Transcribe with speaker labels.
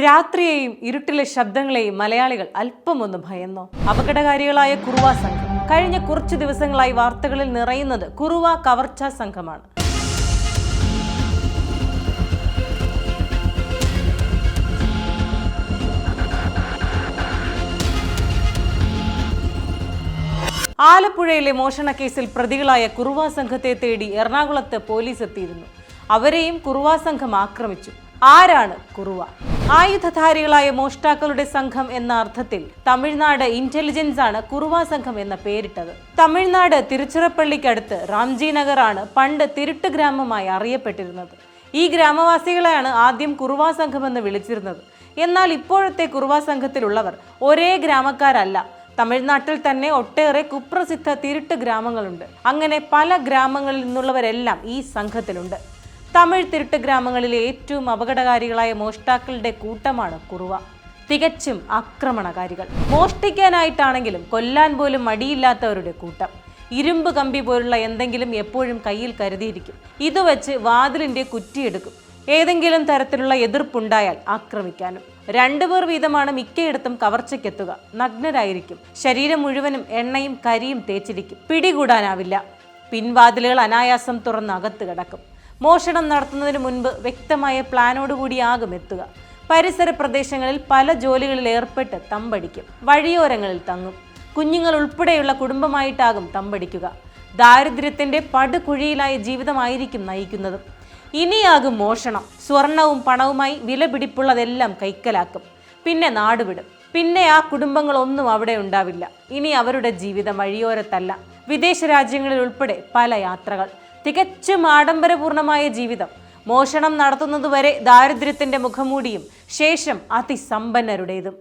Speaker 1: രാത്രിയെയും ഇരുട്ടിലെ ശബ്ദങ്ങളെയും മലയാളികൾ അല്പമൊന്ന് ഭയന്നോ. അപകടകാരികളായ കുറുവ സംഘം. കഴിഞ്ഞ കുറച്ചു ദിവസങ്ങളായി വാർത്തകളിൽ നിറയുന്നത് കുറുവ കവർച്ച സംഘമാണ്. ആലപ്പുഴയിലെ മോഷണ കേസിൽ പ്രതികളായ കുറുവ സംഘത്തെ തേടി എറണാകുളത്ത് പോലീസ് എത്തിയിരുന്നു. അവരെയും കുറുവ സംഘം ആക്രമിച്ചു. ആരാണ് കുറുവ? ആയുധധാരികളായ മോഷ്ടാക്കളുടെ സംഘം എന്ന അർത്ഥത്തിൽ തമിഴ്നാട് ഇന്റലിജൻസ് ആണ് കുറുവ സംഘം എന്ന പേരിട്ടത്. തമിഴ്നാട് തിരുച്ചിറപ്പള്ളിക്കടുത്ത് റാംജി നഗർ ആണ് പണ്ട് തിരുട്ട് ഗ്രാമമായി അറിയപ്പെട്ടിരുന്നത്. ഈ ഗ്രാമവാസികളെയാണ് ആദ്യം കുറുവ സംഘം എന്ന് വിളിച്ചിരുന്നത്. എന്നാൽ ഇപ്പോഴത്തെ കുറുവ സംഘത്തിലുള്ളവർ ഒരേ ഗ്രാമക്കാരല്ല. തമിഴ്നാട്ടിൽ തന്നെ ഒട്ടേറെ കുപ്രസിദ്ധ തിരുട്ട് ഗ്രാമങ്ങളുണ്ട്. അങ്ങനെ പല ഗ്രാമങ്ങളിൽ നിന്നുള്ളവരെല്ലാം ഈ സംഘത്തിലുണ്ട്. തമിഴ് തിരുട്ട് ഗ്രാമങ്ങളിലെ ഏറ്റവും അപകടകാരികളായ മോഷ്ടാക്കളുടെ കൂട്ടമാണ് കുറുവ. തികച്ചും ആക്രമണകാരികൾ. മോഷ്ടിക്കാനായിട്ടാണെങ്കിലും കൊല്ലാൻ പോലും മടിയില്ലാത്തവരുടെ കൂട്ടം. ഇരുമ്പ് കമ്പി പോലുള്ള എന്തെങ്കിലും എപ്പോഴും കയ്യിൽ കരുതിയിരിക്കും. ഇത് വെച്ച് വാതിലിന്റെ കുറ്റിയെടുക്കും. ഏതെങ്കിലും തരത്തിലുള്ള എതിർപ്പുണ്ടായാൽ ആക്രമിക്കാനും. രണ്ടുപേർ വീതമാണ് മിക്കയിടത്തും കവർച്ചയ്ക്കെത്തുക. നഗ്നരായിരിക്കും. ശരീരം മുഴുവനും എണ്ണയും കരിയും തേച്ചിരിക്കും. പിടികൂടാനാവില്ല. പിൻവാതിലുകൾ അനായാസം തുറന്ന് അകത്ത് കിടക്കും. മോഷണം നടത്തുന്നതിന് മുൻപ് വ്യക്തമായ പ്ലാനോടുകൂടിയാകും എത്തുക. പരിസര പ്രദേശങ്ങളിൽ പല ജോലികളിൽ ഏർപ്പെട്ട് തമ്പടിക്കും. വഴിയോരങ്ങളിൽ തങ്ങും. കുഞ്ഞുങ്ങൾ ഉൾപ്പെടെയുള്ള കുടുംബമായിട്ടാകും തമ്പടിക്കുക. ദാരിദ്ര്യത്തിന്റെ പടുകുഴിയിലായ ജീവിതമായിരിക്കും നയിക്കുന്നതും. ഇനിയാകും മോഷണം. സ്വർണവും പണവുമായി വിലപിടിപ്പുള്ളതെല്ലാം കൈക്കലാക്കും. പിന്നെ നാടുവിടും. പിന്നെ ആ കുടുംബങ്ങളൊന്നും അവിടെ ഉണ്ടാവില്ല. ഇനി അവരുടെ ജീവിതം വഴിയോരത്തല്ല. വിദേശ രാജ്യങ്ങളിൽ ഉൾപ്പെടെ പല യാത്രകൾ. തികച്ചും ആഡംബരപൂർണമായ ജീവിതം. മോഷണം നടത്തുന്നതുവരെ ദാരിദ്ര്യത്തിന്റെ മുഖമൂടിയും ശേഷം അതിസമ്പന്നരുടേതും.